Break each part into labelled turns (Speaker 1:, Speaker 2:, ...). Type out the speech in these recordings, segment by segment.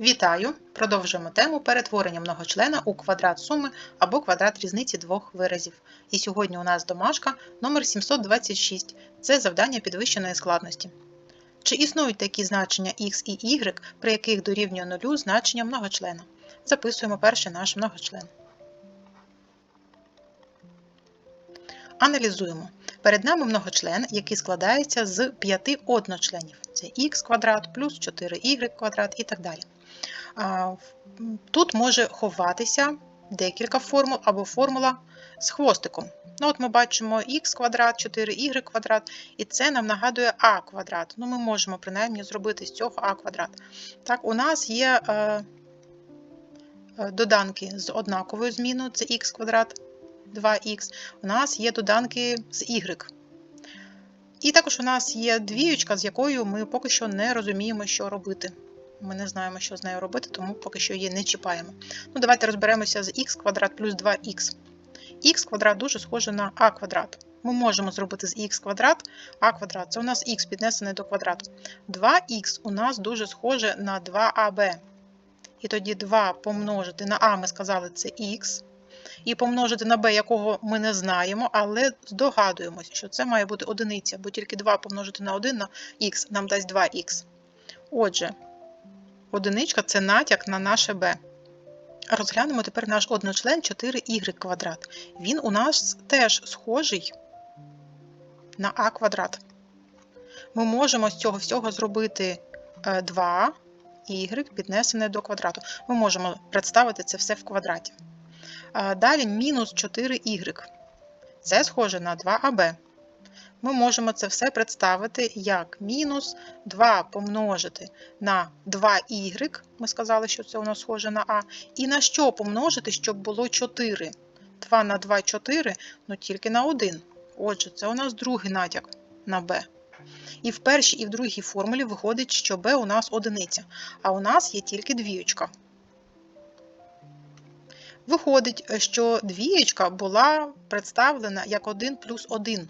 Speaker 1: Вітаю! Продовжуємо тему перетворення многочлена у квадрат суми або квадрат різниці двох виразів. І сьогодні у нас домашка номер 726 це завдання підвищеної складності. Чи існують такі значення x і y, при яких дорівнює нулю значення многочлена? Записуємо перший наш многочлен. Аналізуємо. Перед нами многочлен, який складається з п'яти одночленів. Це х квадрат плюс 4y квадрат і так далі. Тут може ховатися декілька формул або формула з хвостиком. Ну, от ми бачимо х квадрат, 4y квадрат, і це нам нагадує а квадрат. Ну, ми можемо принаймні зробити з цього а квадрат. Так, у нас є е, е, доданки з однаковою зміною, це х квадрат 2х. У нас є доданки з y. І також у нас є двіючка, з якою ми поки що не розуміємо, що робити. Ми не знаємо, що з нею робити, тому поки що її не чіпаємо. Ну, давайте розберемося з х квадрат плюс 2х. х квадрат дуже схоже на а квадрат. Ми можемо зробити з х квадрат а квадрат. Це у нас х піднесене до квадрату. 2х у нас дуже схоже на 2аб. І тоді 2 помножити на а, ми сказали, це х. І помножити на b, якого ми не знаємо, але здогадуємося, що це має бути одиниця, бо тільки 2 помножити на 1 на х нам дасть 2х. Отже, одиничка це натяк на наше b. Розглянемо тепер наш одночлен 4y квадрат. Він у нас теж схожий на а квадрат. Ми можемо з цього всього зробити 2 y піднесене до квадрату. Ми можемо представити це все в квадраті. Далі мінус 4y. Це схоже на 2аб. Ми можемо це все представити як мінус 2 помножити на 2y. Ми сказали, що це у нас схоже на А. І на що помножити, щоб було 4? 2 на 2 4, ну тільки на 1. Отже, це у нас другий натяк на b. І в першій, і в другій формулі виходить, що b у нас одиниця, а у нас є тільки двіючка. Виходить, що двієчка була представлена як 1 плюс 1.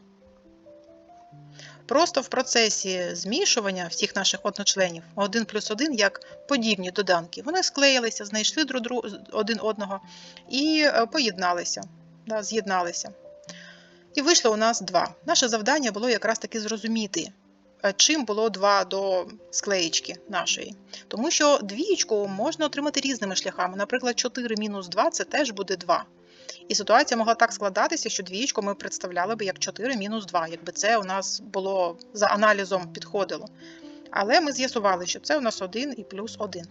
Speaker 1: Просто в процесі змішування всіх наших одночленів 1 плюс 1 як подібні доданки. Вони склеїлися, знайшли друг дру- один одного і е, поєдналися, да, з'єдналися. І вийшло у нас 2. Наше завдання було якраз таки зрозуміти, е, чим було 2 до склеєчки нашої. Тому що двієчку можна отримати різними шляхами. Наприклад, 4 мінус 2 це теж буде 2. І ситуація могла так складатися, що двієчку ми представляли би як 4 мінус 2, якби це у нас було за аналізом підходило. Але ми з'ясували, що це у нас 1 і плюс 1.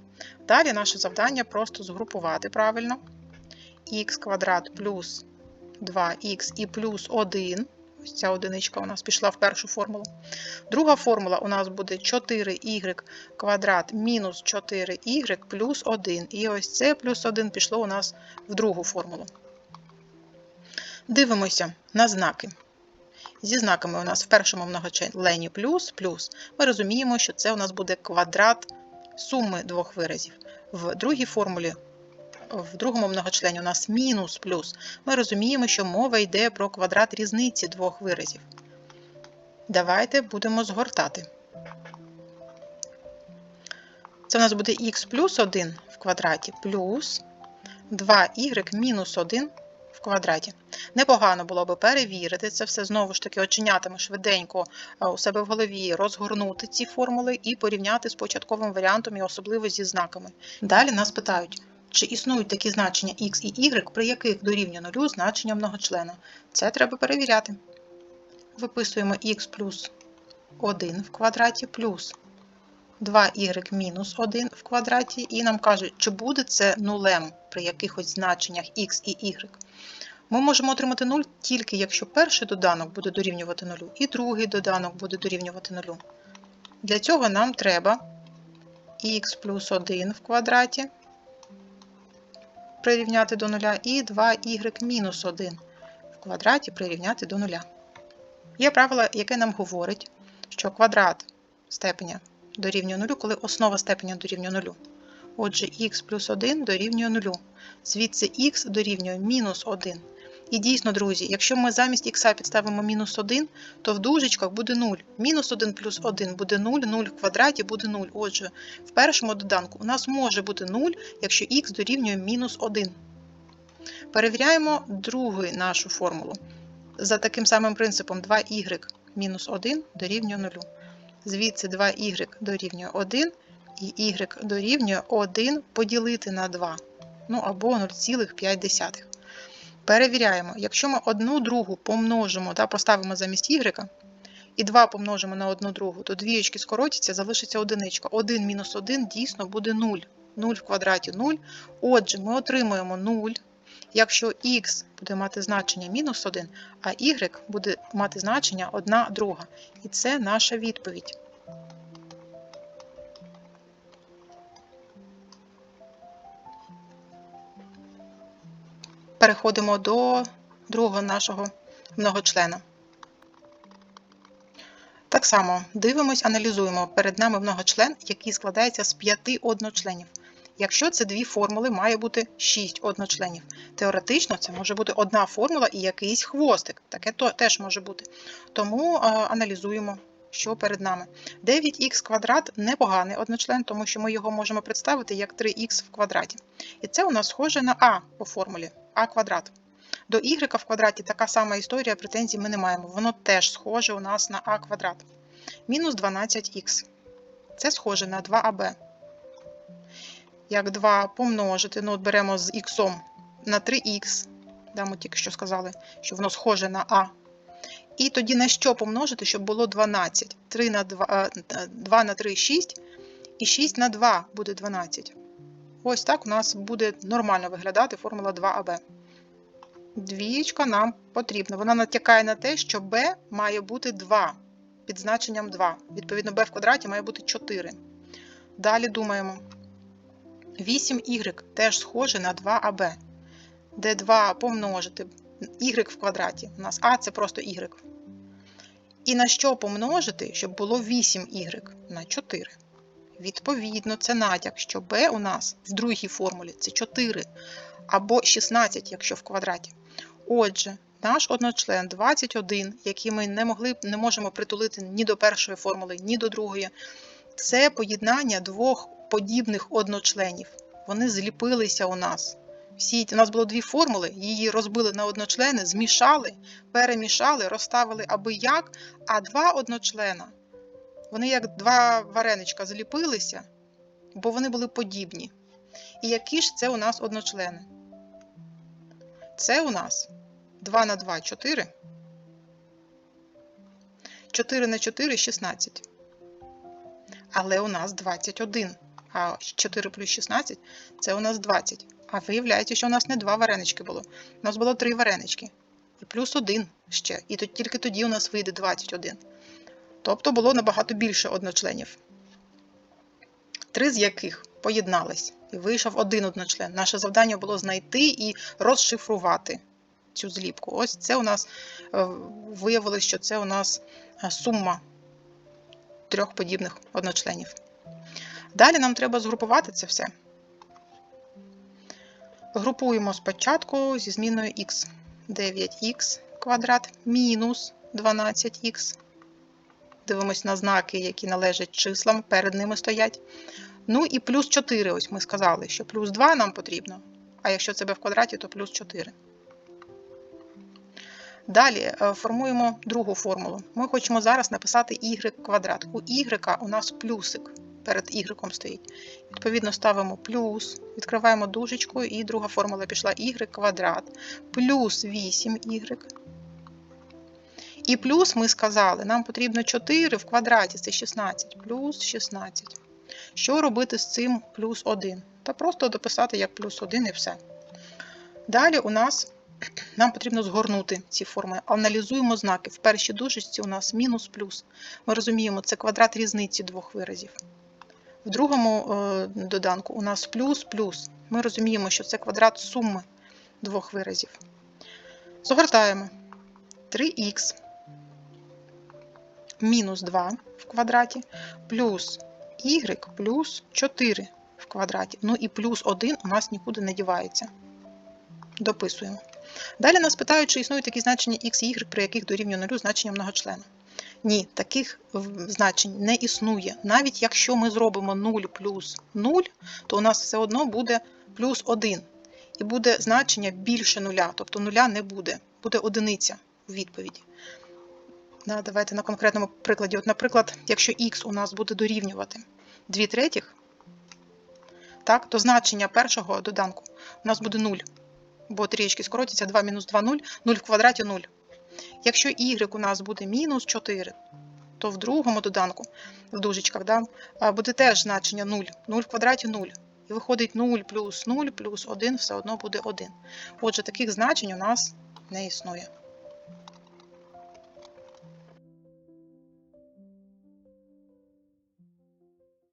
Speaker 1: Далі наше завдання просто згрупувати правильно. х квадрат плюс 2х і плюс 1. Ось ця одиничка у нас пішла в першу формулу. Друга формула у нас буде 4y квадрат мінус 4y плюс 1. І ось це плюс 1 пішло у нас в другу формулу. Дивимося на знаки. Зі знаками у нас в першому многочлені плюс, плюс. Ми розуміємо, що це у нас буде квадрат суми двох виразів. В другій формулі, в другому многочлені у нас мінус плюс. Ми розуміємо, що мова йде про квадрат різниці двох виразів. Давайте будемо згортати. Це у нас буде х плюс 1 в квадраті плюс 2y мінус 1 в квадраті. Непогано було би перевірити це все знову ж таки оченятами швиденько е, у себе в голові розгорнути ці формули і порівняти з початковим варіантом і особливо зі знаками. Далі нас питають, чи існують такі значення x і y, при яких дорівнює нулю значення многочлена. Це треба перевіряти. Виписуємо x плюс 1 в квадраті плюс 2y мінус 1 в квадраті, і нам кажуть, чи буде це нулем при якихось значеннях x і y. Ми можемо отримати 0 тільки якщо перший доданок буде дорівнювати 0, і другий доданок буде дорівнювати 0. Для цього нам треба х плюс 1 в квадраті прирівняти до 0 і 2y мінус 1 в квадраті прирівняти до 0. Є правило, яке нам говорить, що квадрат степеня дорівнює 0, коли основа степеня дорівнює 0. Отже, х плюс 1 дорівнює 0. Звідси х дорівнює мінус 1. І дійсно, друзі, якщо ми замість х підставимо мінус 1, то в дужечках буде 0. Мінус 1 плюс 1 буде 0, 0 в квадраті буде 0. Отже, в першому доданку у нас може бути 0, якщо х дорівнює мінус 1. Перевіряємо другу нашу формулу. За таким самим принципом 2y мінус 1 дорівнює 0. Звідси 2y дорівнює 1 і y дорівнює 1 поділити на 2, ну або 0,5. Перевіряємо, якщо ми одну другу помножимо та поставимо замість y, і 2 помножимо на одну другу, то двієчки скоротяться, залишиться одиничка. 1 мінус 1 дійсно буде 0. 0 в квадраті 0. Отже, ми отримуємо 0, якщо х буде мати значення мінус 1, а y буде мати значення 1 друга. І це наша відповідь. Переходимо до другого нашого многочлена. Так само дивимось, аналізуємо. Перед нами многочлен, який складається з п'яти одночленів. Якщо це дві формули, має бути 6 одночленів. Теоретично це може бути одна формула і якийсь хвостик. Таке то, теж може бути. Тому а, аналізуємо, що перед нами. 9х квадрат непоганий одночлен, тому що ми його можемо представити як 3х в квадраті. І це у нас схоже на а по формулі а квадрат. До y в квадраті така сама історія, претензій ми не маємо. Воно теж схоже у нас на а квадрат. Мінус 12х. Це схоже на 2аб. Як 2 помножити, ну от беремо з х на 3х, да, ми тільки що сказали, що воно схоже на А. І тоді на що помножити, щоб було 12? 3 на 2, 2 на 3 6, і 6 на 2 буде 12. Ось так у нас буде нормально виглядати формула 2АБ. Двієчка нам потрібна. Вона натякає на те, що b має бути 2 під значенням 2. Відповідно, b в квадраті має бути 4. Далі думаємо. 8y теж схоже на 2АБ, де 2 помножити y в квадраті. У нас А це просто y. І на що помножити, щоб було 8y на 4. Відповідно, це натяк, що b у нас в другій формулі це 4 або 16, якщо в квадраті. Отже, наш одночлен 21, який ми не могли, не можемо притулити ні до першої формули, ні до другої, це поєднання двох подібних одночленів. Вони зліпилися у нас. Всі, У нас було дві формули, її розбили на одночлени, змішали, перемішали, розставили аби як, а два одночлена. Вони як два вареничка зліпилися, бо вони були подібні. І які ж це у нас одночлени? Це у нас 2 на 2 4. 4 на 4 16. Але у нас 21. А 4 плюс 16 це у нас 20. А виявляється, що у нас не два варенички було. У нас було три варенички. І плюс 1 ще. І тільки тоді у нас вийде 21. Тобто було набагато більше одночленів. Три з яких поєднались. І вийшов один одночлен. Наше завдання було знайти і розшифрувати цю зліпку. Ось це у нас е, виявилось, що це у нас е, сума трьох подібних одночленів. Далі нам треба згрупувати це все. Групуємо спочатку зі зміною х. 9х квадрат мінус 12х. Дивимось на знаки, які належать числам, перед ними стоять. Ну і плюс 4, ось ми сказали, що плюс 2 нам потрібно. А якщо це b в квадраті, то плюс 4. Далі е, формуємо другу формулу. Ми хочемо зараз написати y квадрат. У y у нас плюсик перед y стоїть. Відповідно, ставимо плюс, відкриваємо дужечку, і друга формула пішла y квадрат плюс 8y. І плюс ми сказали, нам потрібно 4 в квадраті, це 16, плюс 16. Що робити з цим плюс 1? Та просто дописати як плюс 1 і все. Далі у нас нам потрібно згорнути ці форми. Аналізуємо знаки. В першій дужечці у нас мінус плюс. Ми розуміємо, це квадрат різниці двох виразів. В другому е, доданку у нас плюс плюс. Ми розуміємо, що це квадрат суми двох виразів. Згортаємо 3х мінус 2 в квадраті плюс y плюс 4 в квадраті. Ну і плюс 1 у нас нікуди не дівається. Дописуємо. Далі нас питають, чи існують такі значення x і y, при яких дорівнює нулю значення многочлена. Ні, таких значень не існує. Навіть якщо ми зробимо 0 плюс 0, то у нас все одно буде плюс 1. І буде значення більше нуля, тобто нуля не буде, буде одиниця у відповіді. Да, давайте на конкретному прикладі. От, наприклад, якщо х у нас буде дорівнювати 2 третіх, так, то значення першого доданку у нас буде 0, бо трієчки скоротяться 2 мінус 2 0, 0 в квадраті 0. Якщо y у нас буде мінус 4, то в другому доданку, в дужечках, да, буде теж значення 0, 0 в квадраті 0. І виходить 0 плюс 0 плюс 1 все одно буде 1. Отже, таких значень у нас не існує.